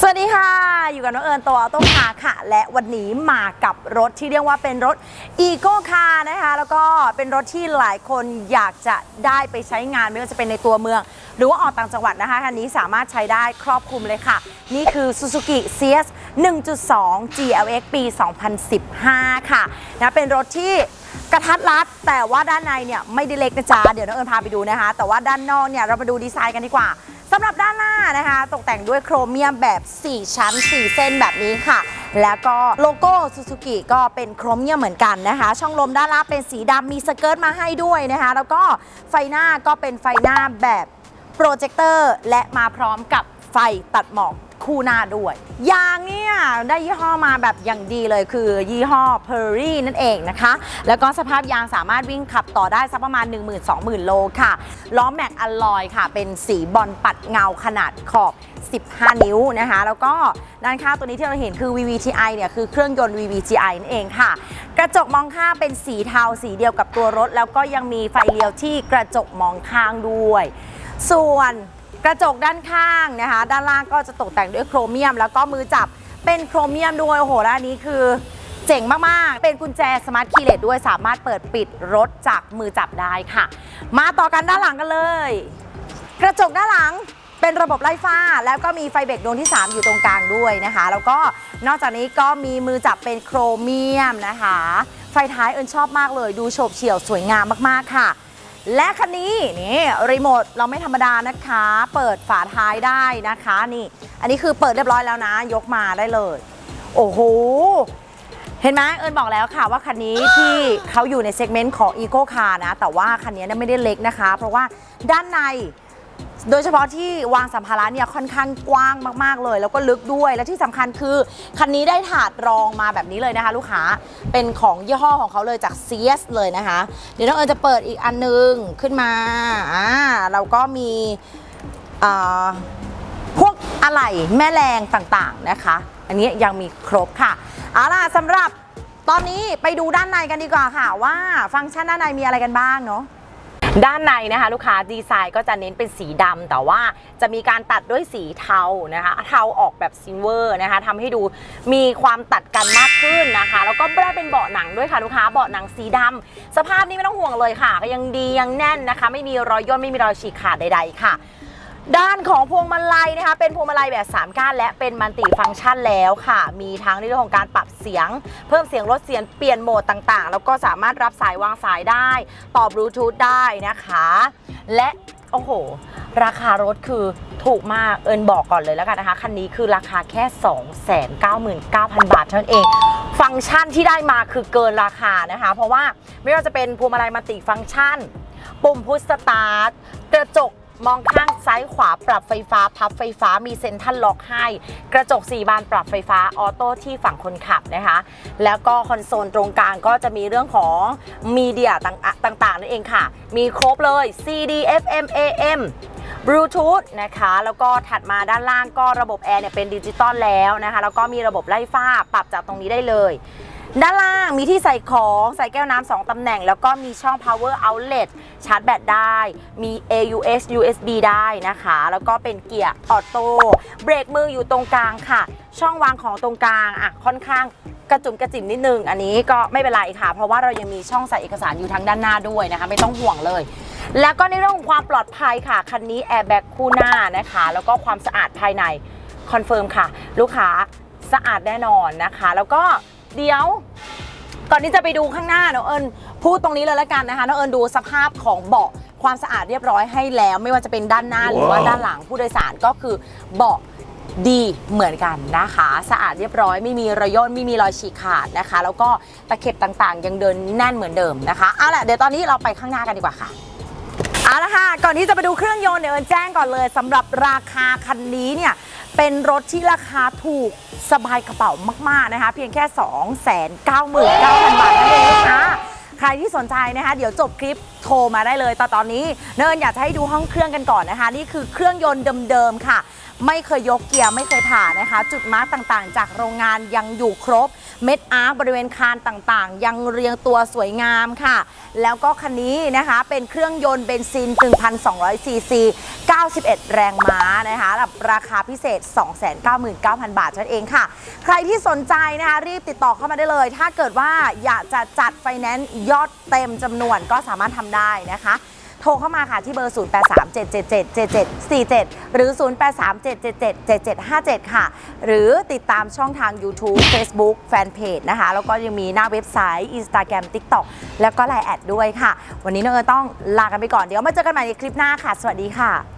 สวัสดีค่ะ อยู่กับน้องเอิญตัวต้มคาค่ะ และวันนี้มากับรถที่เรียกว่าเป็นรถอีโก้คาร์นะคะ แล้วก็เป็นรถที่หลายคนอยากจะได้ไปใช้งานไม่ว่าจะเป็นในตัวเมือง หรือว่าออกต่างจังหวัดนะคะคันนี้สามารถใช้ได้ครอบคลุมเลยค่ะ นี่คือ Suzuki CS 1.2 GLX ปี 2015 ค่ะนะเป็นรถที่กระทัดรัดแต่ว่าด้านในเนี่ยไม่ได้เล็กนะจ๊ะเดี๋ยวน้องเอิญพาไปดูนะคะ แต่ว่าด้านนอกเนี่ยเรามาดูดีไซน์กันดีกว่า นหน้านะคะ ตกแต่งด้วยโครเมียมแบบ 4 ชั้น 4 เส้นแบบนี้ค่ะ แล้วก็โลโก้ซูซูกิก็เป็นโครเมียมเหมือนกันนะคะ ช่องลมด้านล่างเป็นสีดำมีสเกิร์ตมาให้ด้วยนะคะ แล้วก็ไฟหน้าก็เป็นไฟหน้าแบบโปรเจคเตอร์และมาพร้อมกับไฟตัดหมอก คู่หน้าด้วย ยางเนี่ยได้ยี่ห้อมาแบบอย่างดีเลยคือยี่ห้อ p e r r y นั่นเองนะคะ แล้วก็สภาพยางสามารถวิ่งขับต่อได้สักประมาณ 10,000-20,000 โลค่ะ ล้อแม็กอลลอยค่ะ เป็นสีบอลปัดเงาขนาดขอบ 15 นิ้วนะคะ แล้วก็ด้านข้างตัวนี้ที่เราเห็นคือ VVTi เนี่ยคือเครื่องยนต์ VVTi นั่นเองค่ะ กระจกมองข้างเป็นสีเทาสีเดียวกับตัวรถ แล้วก็ยังมีไฟเลี้ยวที่กระจกมองข้างด้วย ส่วน ระจกด้านข้างนะคะ ด้านล่างก็จะตกแต่งด้วยโครเมียม แล้วก็มือจับเป็นโครเมียมด้วยโอ้โหแล้วอันนี้คือเจ๋งมาก ๆ เป็นกุญแจสมาร์ทคีย์เลสด้วยสามารถเปิดปิดรถจากมือจับได้ค่ะ มาต่อกันด้านหลังกันเลย กระจกด้านหลังเป็นระบบไล่ฟ้า แล้วก็มีไฟเบรกดวงที่ 3 อยู่ตรงกลางด้วยนะคะ แล้วก็นอกจากนี้ก็มีมือจับเป็นโครเมียมนะคะ ไฟท้ายเอิญชอบมากเลย ดูโฉบเฉี่ยวสวยงามมาก ๆ ค่ะ และคันนี้นี่รีโมทเราไม่ธรรมดานะคะ เปิดฝาท้ายได้นะคะนี่ อันนี้คือเปิดเรียบร้อยแล้วนะ ยกมาได้เลย โอ้โห เห็นไหมเอิญบอกแล้วค่ะว่าคันนี้ที่เขาอยู่ในเซกเมนต์ของ Eco Car นะ แต่ว่าคันนี้ไม่ได้เล็กนะคะ เพราะว่าด้านใน โดยเฉพาะที่วางสัมภาระเนี่ยค่อนข้างกว้างมากๆเลย แล้วก็ลึกด้วยและที่สำคัญคือ คันนี้ได้ถาดรองมาแบบนี้เลยนะคะ ลูกค้าเป็นของยี่ห้อของเขาเลยจาก CS เลยนะคะ เดี๋ยวน้องเอิญจะเปิดอีกอันนึงขึ้นมาอ่าเราก็มีอ่าพวกอะไหล่แม่แรงต่างๆนะคะ อันนี้ยังมีครบค่ะเอาล่ะสำหรับตอนนี้ไปดูด้านในกันดีกว่าค่ะ ว่าฟังก์ชันด้านในมีอะไรกันบ้างเนาะ ด้านในนะคะลูกค้าดีไซน์ก็จะเน้นเป็นสีดำแต่ว่าจะมีการตัดด้วยสีเทานะคะเทาออกแบบซิลเวอร์นะคะทำให้ดูมีความตัดกันมากขึ้นนะคะ แล้วก็ได้เป็นเบาะหนังด้วยค่ะลูกค้าเบาะหนังสีดำสภาพนี้ไม่ต้องห่วงเลยค่ะ ก็ยังดียังแน่นนะคะ ไม่มีรอยย่นไม่มีรอยฉีกขาดใด ๆ ค่ะ ด้านของพวงมาลัยนะคะ เป็นพวงมาลัยแบบ 3 ก้าน และเป็นมัลติฟังก์ชันแล้วค่ะ มีทั้งในเรื่องของการปรับเสียง เพิ่มเสียงลดเสียงเปลี่ยนโหมดต่างๆ แล้วก็สามารถรับสายวางสายได้ ต่อบลูทูธได้นะคะ และโอ้โห ราคารถคือถูกมากเอิญบอกก่อนเลยแล้วกันนะคะ คันนี้คือราคาแค่ 299,000 บาทเท่านั้นเอง ฟังก์ชันที่ได้มาคือเกินราคานะคะ เพราะว่าไม่ว่าจะเป็นพวงมาลัยมัลติฟังก์ชัน ปุ่มพุชสตาร์ทกระจก มองข้างซ้ายขวาปรับไฟฟ้า พับไฟฟ้ามีเซ็นทรัลล็อกให้ กระจก 4 บานปรับไฟฟ้าออโต้ที่ฝั่งคนขับนะคะ แล้วก็คอนโซลตรงกลางก็จะมีเรื่องของมีเดียต่างๆนั่นเองค่ะ มีครบเลย CD FM AM บลูทูธนะคะ แล้วก็ถัดมาด้านล่างก็ระบบแอร์เนี่ยเป็นดิจิตอลแล้วนะคะ แล้วก็มีระบบไล่ฟ้าปรับจากตรงนี้ได้เลย ด้านล่างมีที่ใส่ของใส่แก้วน้ำสองตำแหน่ง แล้วก็มีช่อง power outlet ชาร์จแบตได้ มี AUX USB ได้นะคะ แล้วก็เป็นเกียร์ออโต้เบรกมืออยู่ตรงกลางค่ะ ช่องวางของตรงกลางอะค่อนข้างกระจุมกระจิมนิดนึง อันนี้ก็ไม่เป็นไรค่ะ เพราะว่าเรายังมีช่องใส่เอกสารอยู่ทางด้านหน้าด้วยนะคะ ไม่ต้องห่วงเลย แล้วก็ในเรื่องของความปลอดภัยค่ะ คันนี้แอร์แบ็กคู่หน้านะคะ แล้วก็ความสะอาดภายในคอนเฟิร์มค่ะ ลูกค้าสะอาดแน่นอนนะคะ แล้วก็ เดี๋ยว ก่อนที่จะไปดูข้างหน้าน้องเอิญพูดตรงนี้เลยแล้วกันนะคะน้องเอิญดูสภาพของเบาะความสะอาดเรียบร้อยให้แล้ว ไม่ว่าจะเป็นด้านหน้าหรือว่าด้านหลังผู้โดยสารก็คือเบาะดีเหมือนกันนะคะ สะอาดเรียบร้อยไม่มีรอยย่นไม่มีรอยฉีกขาดนะคะ แล้วก็ตะเข็บต่างๆ ยังเดินแน่นเหมือนเดิมนะคะเอาล่ะเดี๋ยวตอนนี้เราไปข้างหน้ากันดีกว่าค่ะ เอาละค่ะ ก่อนที่จะไปดูเครื่องยนต์เนี่ยเอิญแจ้งก่อนเลยสำหรับราคาคันนี้เนี่ยเป็นรถที่ราคาถูกสบายกระเป๋ามาก ๆ นะคะ เพียงแค่ 2 9 9 0 0 0 บาทนั่นเองนะคะใครที่สนใจนะคะ เดี๋ยวจบคลิปโทรมาได้เลยแต่ตอนนี้ เนินอยากจะให้ดูห้องเครื่องกันก่อนนะคะ นี่คือเครื่องยนต์เดิม ๆ ค่ะ ไม่เคยยกเกียร์ไม่เคยผ่านะคะ จุดมาร์กต่างๆ จากโรงงานยังอยู่ครบ เม็ดอาร์บริเวณคานต่างๆ ยังเรียงตัวสวยงามค่ะ แล้วก็คันนี้นะคะเป็นเครื่องยนต์เบนซิน 1,200 ซีซี 91 แรงม้านะคะแบบราคาพิเศษ 299,000 บาทนั่นเองค่ะ ใครที่สนใจนะคะรีบติดต่อเข้ามาได้เลย ถ้าเกิดว่าอยากจะจัดไฟแนนซ์ยอดเต็มจำนวนก็สามารถทำได้นะคะ รเข้ามาค่ะที่เบอร์ 0837777747 หรือ 0837777757 ค่ะ หรือติดตามช่องทาง YouTube Facebook Fanpage นะคะ แล้วก็ยังมีหน้าเว็บไซต์ Instagram TikTok แล้วก็ไลน์แอดด้วยค่ะ วันนี้น้องเอิญต้องลากันไปก่อนเดี๋ยวมาเจอกันใหม่ในคลิปหน้าค่ะ สวัสดีค่ะ